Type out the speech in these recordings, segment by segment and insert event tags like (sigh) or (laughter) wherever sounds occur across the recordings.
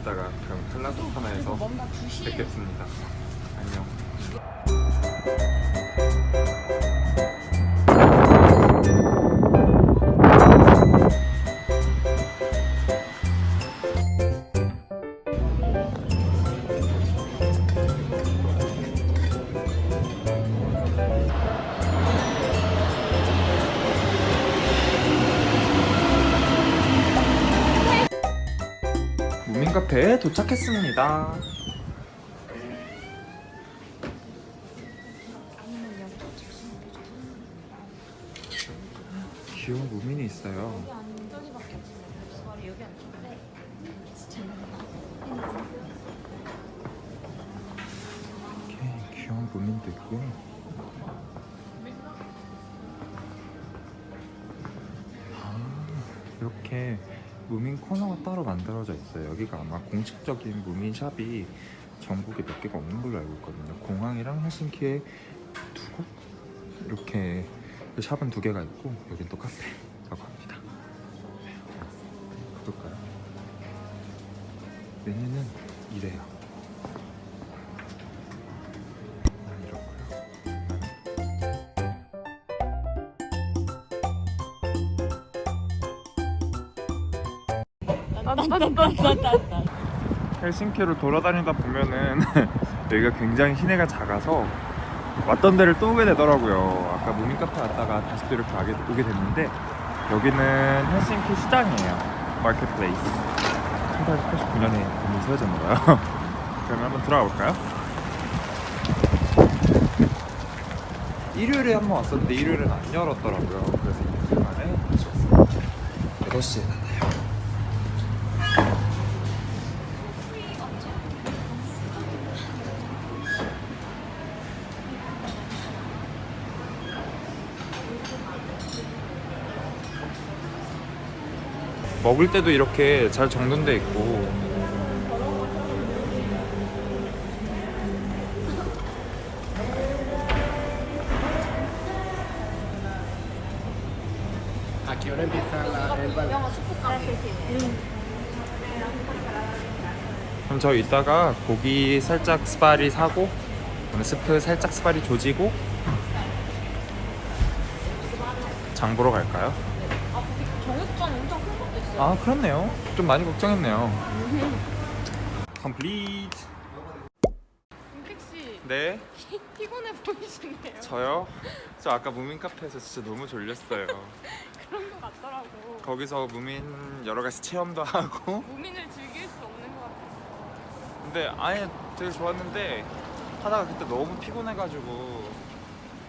이따가 그럼 뭔가 2시에 뵙겠습니다. 안녕. 무민 카페에 도착했습니다. 귀여운 무민이 있어요. 좋은데. 이렇게 귀여운 무민도 있고요. 아, 이렇게 무민 코너가 따로 만들어져 있어요. 여기가 아마 공식적인 무민 샵이 전국에 몇 개가 없는 걸로 알고 있거든요. 공항이랑 헬싱키에 두 곳? 이렇게 그 샵은 두 개가 있고 여긴 또 카페라고 합니다. 네, 가볼까요? 메뉴는 이래요. 딴딴딴딴딴. 헬싱키를 돌아다니다 보면은 (laughs) 여기가 굉장히 시내가 작아서 왔던 데를 또 오게 되더라고요. 아까 무민 카페 왔다가 다시 또 이렇게 오게, 오게 됐는데 여기는 헬싱키 시장이에요. 마켓플레이스. 1889년에 문이 세워졌나봐요. 그러면 한번 들어가 볼까요? 일요일에 한 번 왔었는데 일요일은 안 열었더라고요. 그래서 이틀 만에 다시 왔습니다. 8시에 닫아요. 먹을 때도 이렇게 잘 정돈돼 있고 ¿A qué hora empieza la- el bal? 그럼 저 이따가 고기 살짝 스파리 사고 오늘 스프 살짝 스파리 조지고 장 보러 갈까요? 정육점 엄청 큰. 아 그렇네요. 좀 많이 걱정했네요. 컴플리트 임팩씨. 네. (laughs) 피곤해 보이시네요. 저요? 저 아까 무민 카페에서 진짜 너무 졸렸어요. (laughs) 그런 것 같더라고. 거기서 무민 여러 가지 체험도 하고. 무민을 즐길 수 없는 것 같았어. 근데 아예 되게 좋았는데 하다가 그때 너무 피곤해가지고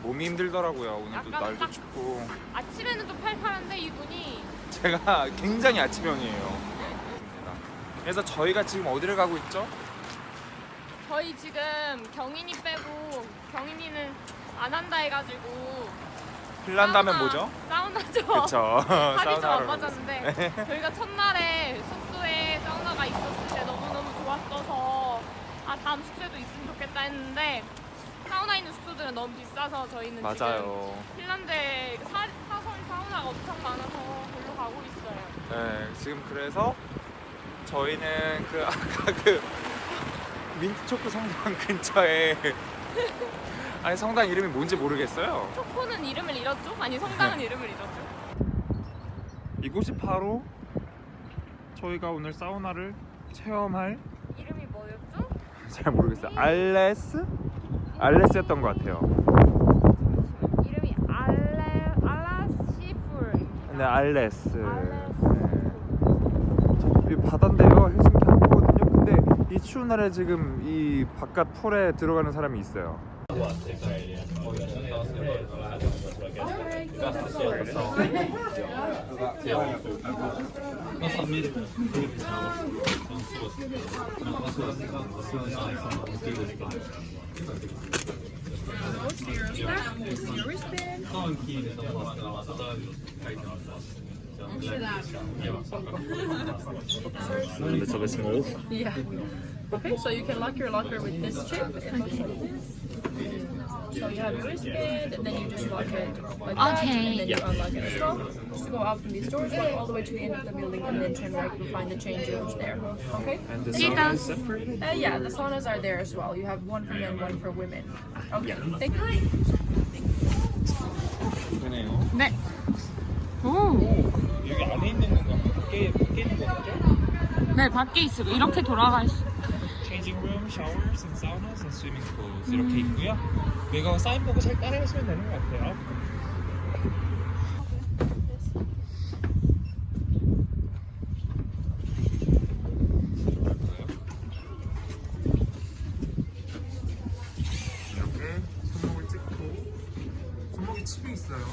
몸이 힘들더라고요. 오늘도 약간 날도 딱- 춥고. 아침에는 좀 팔팔한데 이 눈이 제가 굉장히 아침형이에요 그래서 저희가 지금 어디를 가고 있죠? 저희 지금 경인이 빼고 경인이는 안 한다 해가지고 사우나- 뭐죠? 사우나죠. 그쵸 살이 좀안 빠졌는데 저희가 첫날에 숙소에 사우나가 있었을 때 너무너무 좋았어서 아 다음 숙소에도 있으면 좋겠다 했는데 사우나 있는 숙소들은 너무 비싸서 저희는 맞아요 지금 핀란드에 그 사, 사설 사우나가 엄청 많아서 별로 가고 있어요. 네 지금 그래서 저희는 그 (laughs) 아까 그 민트초코 성당 근처에 (laughs) 아니 성당 이름이 뭔지 모르겠어요 초코는 이름을 잃었죠? 아니 성당은 네. 이름을 잃었죠? 이곳이 바로 저희가 오늘 사우나를 체험할 이름이 뭐였죠? (laughs) 잘 모르겠어요. 알레스? 알레스였던 것 같아요. 이름이 알레 알라시풀입니다. 네, 알레스. 알레스. 네. 이 바다인데요. 헬싱키 항구거든요. 근데 이 추운 날에 지금 이 바깥 풀에 들어가는 사람이 있어요. zero snap. A little bit small. Yeah. Okay, so you can lock your locker with this chip. Okay. So you have your wristband, and then you just lock it like that, Okay. and then you unlock it as well. Just go out from these doors, walk all the way to the end of the building, and then turn right. You'll find the change rooms there. Okay? And the See sauna you is separate. Uh, yeah, the saunas are there as well. You have one for men, one for women. Okay. Thank you. 되네요. 네. 오. 오, 여기 안에 있는 건가? 밖에 밖에 있는 거죠? 네, 밖에 있어요. 이렇게 돌아 and saunas, and swimming pools 이렇게 있고요. 이거 사인 보고 잘 따라하시면 되는 것 같아요. 이렇게 손목을 찍고 손목에 칩이 있어요.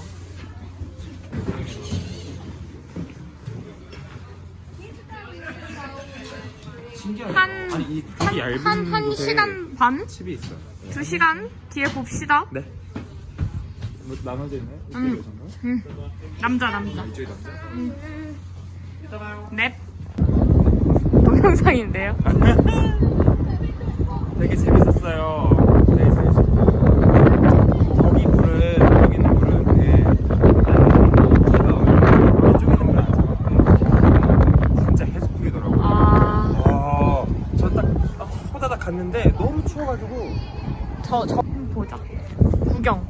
신기하죠? 한- 아니 이 한, 되게 얇은 한, 한 곳에 시간 반? 칩이 있어요. 두 시간 뒤에 봅시다. 네. 뭐 나눠져 있나요? 이쪽에 음. 음. 남자, 남자. 이쪽에 남자? 넵. 동영상인데요. (laughs) 되게 재밌었어요. 되게 재밌었고 여기 물은 여기 있는 물은 되게 차가워요. 이쪽에 있는 물은 안 차갑고 진짜 해수풀이더라고요. 아, 와, 저딱 호다닥 갔는데 너무 추워가지고 저, 저, 보자. 구경.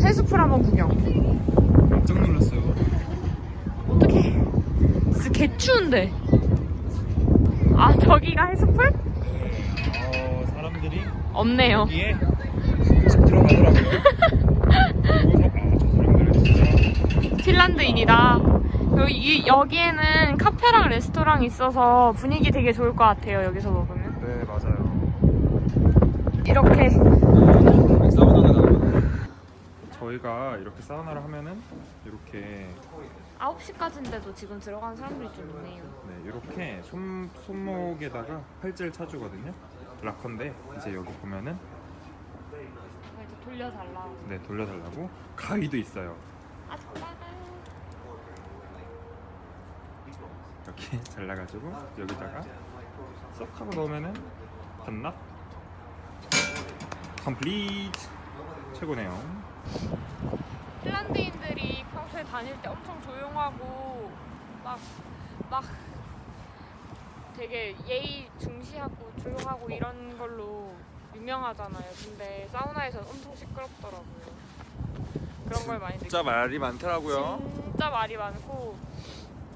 해수풀 한번 구경. 깜짝 놀랐어요. 어떡해. 진짜 개 추운데. 아, 저기가 해수풀? 어, 사람들이 없네요. 여기에 집 들어가더라고요. (laughs) 아, 핀란드인이다. 여기, 이- 여기에는 카페랑 레스토랑 있어서 분위기 되게 좋을 것 같아요. 여기서 먹으면. 네 맞아요. 이렇게. 저희가 이렇게 사우나를 하면은 이렇게 9시까지인데도 지금 들어가는 사람들이 좀 있네요. 네 이렇게 손 손목에다가 팔찌를 차주거든요. 락커인데 이제 여기 보면은 이제 돌려달라고. 네 돌려달라고 가위도 있어요. 아, 정말. 이렇게 잘라가지고 여기다가 쏙 하고 넣으면은 반납 컴플리트 최고네요. 핀란드인들이 평소에 다닐 때 엄청 조용하고 막, 막 되게 예의 중시하고 조용하고 이런 걸로 유명하잖아요. 근데 사우나에서는 엄청 시끄럽더라고요. 그런 걸 많이 느껴요. 말이 많더라고요. 진짜 말이 많고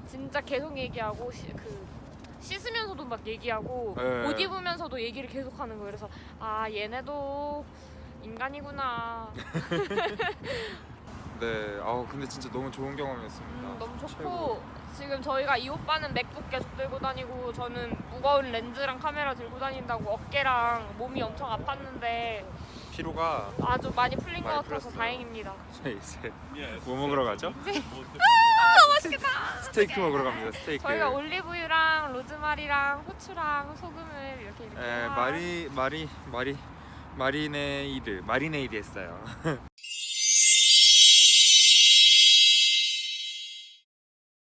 진짜 계속 얘기하고 시, 그 씻으면서도 막 얘기하고 네. 옷 입으면서도 얘기를 계속 하는 거예요. 그래서 아 얘네도 인간이구나. (laughs) 네, 아우 근데 진짜 너무 좋은 경험이었습니다. 음, 너무 좋고 최고. 지금 저희가 이 오빠는 맥북 계속 들고 다니고 저는 무거운 렌즈랑 카메라 들고 다닌다고 어깨랑 몸이 엄청 아팠는데 피로가 아주 많이 풀린 것 많이 같아서 풀렸어요. 다행입니다. (laughs) 저희 이제 뭐 먹으러 가죠? (laughs) 아 맛있겠다. 스테이크 먹으러 갑니다. 스테이크. 저희가 올리브유랑 로즈마리랑 후추랑 소금을 이렇게 이렇게 에, 막- 마리 마리 마리 마리네이드 마리네이드 했어요. (laughs)